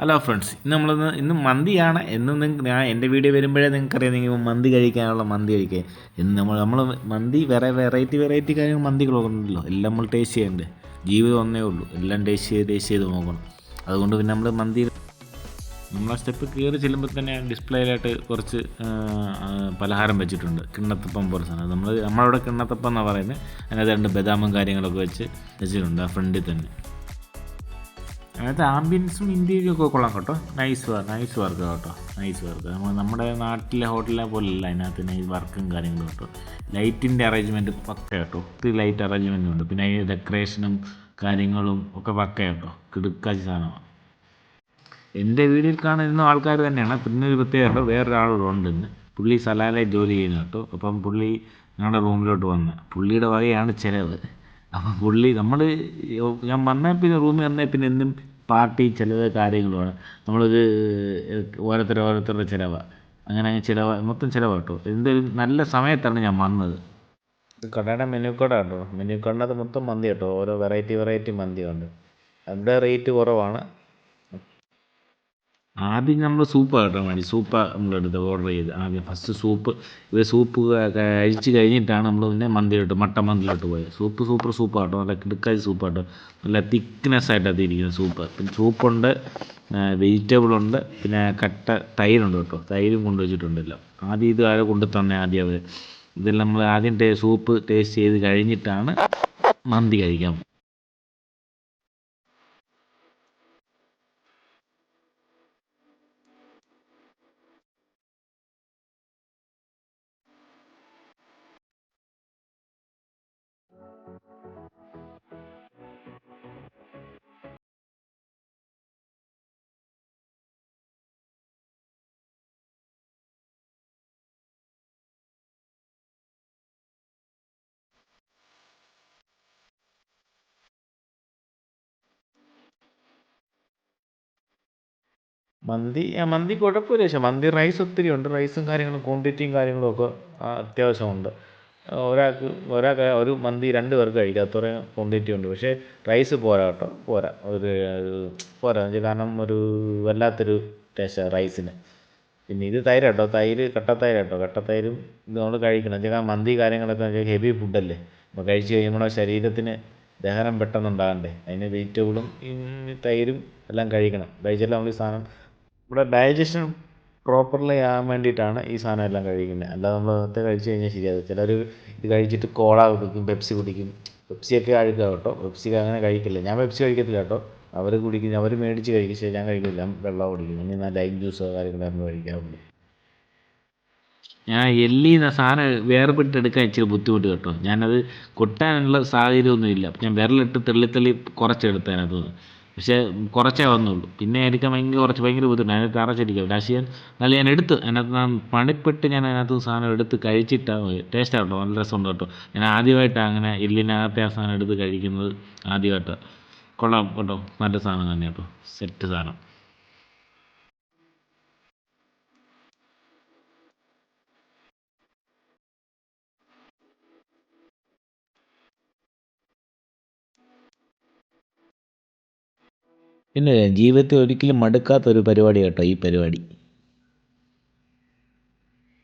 Hello friends ഇന്ന് നമ്മളിന്ന് ഇന്ന് മന്തിയാണ്. എന്ന് ഞാൻ എന്റെ വീഡിയോ വരുമ്പോഴേ നിങ്ങൾക്കറിയാം. നിങ്ങൾ മന്തി കഴിക്കാനുള്ള മന്തി കഴിക്കുക ഇന്ന് നമ്മൾ നമ്മൾ മന്തി വേറെ വെറൈറ്റി വെറൈറ്റി കാര്യങ്ങൾ മന്തികളൊക്കെ ഉണ്ടല്ലോ എല്ലാം നമ്മൾ ടേസ്റ്റ് ചെയ്യേണ്ടത് ജീവിതം ഒന്നേ ഉള്ളൂ. എല്ലാം ടേസ്റ്റ് ചെയ്ത് ടേസ്റ്റ് ചെയ്ത് നോക്കണം. അതുകൊണ്ട് പിന്നെ നമ്മൾ മന്തി നമ്മൾ ആ സ്റ്റെപ്പ് കയറി ചെല്ലുമ്പോൾ തന്നെ ഡിസ്പ്ലേയിലായിട്ട് കുറച്ച് പലഹാരം വെച്ചിട്ടുണ്ട്. കിണ്ണത്തപ്പം പോലെ സാധനം. നമ്മൾ നമ്മളവിടെ കിണ്ണത്തപ്പം എന്നാണ് പറയുന്നത് അതിനകത്ത് രണ്ട് ബദാമും കാര്യങ്ങളൊക്കെ വെച്ച് വെച്ചിട്ടുണ്ട് ആ ഫ്രണ്ടിൽ തന്നെ. അതിനകത്ത് ആംബിയൻസും ഇന്ത്യയിലും ഒക്കെ കൊള്ളാം കേട്ടോ. നൈസ് വർക്ക് നൈസ് വർക്ക് കേട്ടോ. നൈസ് വർക്ക് നമ്മൾ നമ്മുടെ നാട്ടിലെ ഹോട്ടലിലെ പോലെയല്ല അതിനകത്ത് നൈസ് വർക്കും കാര്യങ്ങളും കേട്ടോ. ലൈറ്റിന്റെ അറേഞ്ച്മെന്റ് പക്ക കേട്ടോ. ഒത്തിരി ലൈറ്റ് അറേഞ്ച്മെന്റും ഉണ്ട്. പിന്നെ അതിന്റെ ഡെക്കറേഷനും കാര്യങ്ങളും ഒക്കെ പക്ക കേട്ടോ. കിടുക്കാച്ച സാധനമാണ് എന്റെ വീഡിയോയിൽ കാണുന്ന ആൾക്കാർ തന്നെയാണ്. പിന്നെ ഒരു പ്രത്യേകത വേറൊരാളുണ്ട് ഇന്ന്. പുള്ളി സലാലെ ജോലി ചെയ്യുന്നു കേട്ടോ. അപ്പം പുള്ളി ഞങ്ങളുടെ റൂമിലോട്ട് വന്ന്. പുള്ളിയുടെ വകയാണ് ചിലവ്. അപ്പം പുള്ളി നമ്മൾ ഞാൻ വന്നാൽ പിന്നെ റൂമിൽ വന്നാൽ പിന്നെ എന്നും പാർട്ടി ചിലവ് കാര്യങ്ങളുമാണ്. നമ്മളൊരു ഓരോരുത്തർ ഓരോരുത്തരുടെ ചിലവാണ് അങ്ങനെ അങ്ങ് ചിലവ് മൊത്തം ചിലവാണ് കേട്ടോ എന്തൊരു നല്ല സമയത്താണ് ഞാൻ വന്നത്. കടയുടെ മെനു കാർഡാണ് കേട്ടോ. മെനു കാർഡിനകത്ത് മൊത്തം മന്തി കേട്ടോ. ഓരോ വെറൈറ്റി വെറൈറ്റി മന്തിയുണ്ട്. അതിന്റെ റേറ്റ് കുറവാണ്. ആദ്യം നമ്മൾ സൂപ്പ് കേട്ടോ മതി സൂപ്പ് നമ്മളെടുത്ത് ഓർഡർ ചെയ്ത്. ആദ്യം ഫസ്റ്റ് സൂപ്പ് ഇവർ സൂപ്പ് കഴിച്ച് കഴിഞ്ഞിട്ടാണ് നമ്മൾ പിന്നെ മന്തിയിലോട്ട് മട്ടൻ മന്തിയിലോട്ട് പോയത് സൂപ്പ് സൂപ്പർ സൂപ്പ് കേട്ടോ നല്ല കിടുക്കായി സൂപ്പ് കേട്ടോ നല്ല തിക്നെസ് ആയിട്ടാണ് ഇരിക്കുന്നത് സൂപ്പ് പിന്നെ സൂപ്പുണ്ട് വെജിറ്റബിൾ ഉണ്ട് പിന്നെ കട്ട തൈരുണ്ട് കേട്ടോ. തൈരും കൊണ്ടുവച്ചിട്ടുണ്ടല്ലോ ആദ്യം ഇത് ആരെ കൊണ്ടു തന്നെ ആദ്യം അവർ ഇതെല്ലാം നമ്മൾ ആദ്യം സൂപ്പ് ടേസ്റ്റ് ചെയ്ത് കഴിഞ്ഞിട്ടാണ് മന്തി കഴിക്കാൻ മന്തി മന്തി കുഴപ്പമില്ല പക്ഷേ മന്തി റൈസ് ഒത്തിരി ഉണ്ട്. റൈസും കാര്യങ്ങളും ക്വാണ്ടിറ്റിയും കാര്യങ്ങളും ഒക്കെ അത്യാവശ്യമുണ്ട് ഒരാൾക്ക് ഒരാൾക്ക് ഒരു മന്തി രണ്ട് പേർക്ക് കഴിക്കാം. അത്രയും ക്വാണ്ടിറ്റി ഉണ്ട്. പക്ഷേ റൈസ് പോരാ കേട്ടോ. പോരാ. ഒരു പോരാ. കാരണം ഒരു വല്ലാത്തൊരു ടേസ്റ്റാണ് റൈസിന് പിന്നെ ഇത് തൈര് കേട്ടോ. തൈര് കട്ടത്തൈര് കേട്ടോ. കട്ടത്തൈരും ഇത് നമ്മൾ കഴിക്കണം. വെച്ചാൽ മന്തി കാര്യങ്ങളൊക്കെ ഹെവി ഫുഡല്ലേ അപ്പോൾ കഴിച്ച് കഴിയുമ്പോൾ ശരീരത്തിന് ദഹനം പെട്ടെന്ന് ഉണ്ടാകണ്ടേ അതിന് വെജിറ്റബിളും തൈരും എല്ലാം കഴിക്കണം. കഴിച്ചാൽ നമ്മൾ ഈ സാധനം നമ്മുടെ ഡൈജഷൻ പ്രോപ്പർലി ആകാൻ വേണ്ടിയിട്ടാണ് ഈ സാധനം എല്ലാം കഴിക്കുന്നത്. അല്ലാതെ നമ്മൾ നേരത്തെ കഴിച്ച് കഴിഞ്ഞാൽ ശരിയാകും ചിലർ ഇത് കഴിച്ചിട്ട് കോള കുടിക്കും പെപ്സി കുടിക്കും. പെപ്സിയൊക്കെ അഴുക്കുക കേട്ടോ. പെപ്സി അങ്ങനെ കഴിക്കില്ല. ഞാൻ പെപ്സി കഴിക്കത്തില്ല കേട്ടോ. അവർ കുടിക്കും അവർ മേടിച്ച് കഴിക്കും. ശരി ഞാൻ കഴിക്കില്ല. വെള്ളം കുടിക്കും. ഇനി ഞാൻ ലൈം ജ്യൂസോ കാര്യങ്ങളൊന്നും കഴിക്കാറുണ്ട് ഞാൻ എല്ലി എന്ന സാധനം വേർപെട്ടെടുക്കാൻ ഇച്ചിരി ബുദ്ധിമുട്ട് കേട്ടോ. ഞാനത് കൊട്ടാനുള്ള സാഹചര്യമൊന്നുമില്ല. ഞാൻ വിരലിട്ട് തെള്ളി തെള്ളി കുറച്ചെടുത്ത് അതിനകത്ത് പക്ഷേ കുറച്ചേ വന്നുള്ളൂ. പിന്നെ എടുക്കാൻ ഭയങ്കര കുറച്ച് ഭയങ്കര ബുദ്ധിമുട്ടാണ് അതിനകത്ത് അറച്ചിരിക്കും ലാസ്റ്റ് ഞാൻ നല്ല ഞാൻ എടുത്ത് അതിനകത്ത് ഞാൻ പണിപ്പെട്ട് ഞാൻ അതിനകത്ത് സാധനം എടുത്ത് കഴിച്ചിട്ടാണ് ടേസ്റ്റ് കേട്ടോ നല്ല രസമുണ്ട് കേട്ടോ. ഞാൻ ആദ്യമായിട്ടാണ് അങ്ങനെ എല്ലിനകത്തെ ആ സാധനം എടുത്ത് കഴിക്കുന്നത് ആദ്യമായിട്ടാണ് കൊള്ളാം കേട്ടോ. നല്ല സാധനം തന്നെ കേട്ടോ. സെറ്റ് സാധനം. പിന്നെ ജീവിതത്തിൽ ഒരിക്കലും മടുക്കാത്ത ഒരു പരിപാടി കേട്ടോ ഈ പരിപാടി.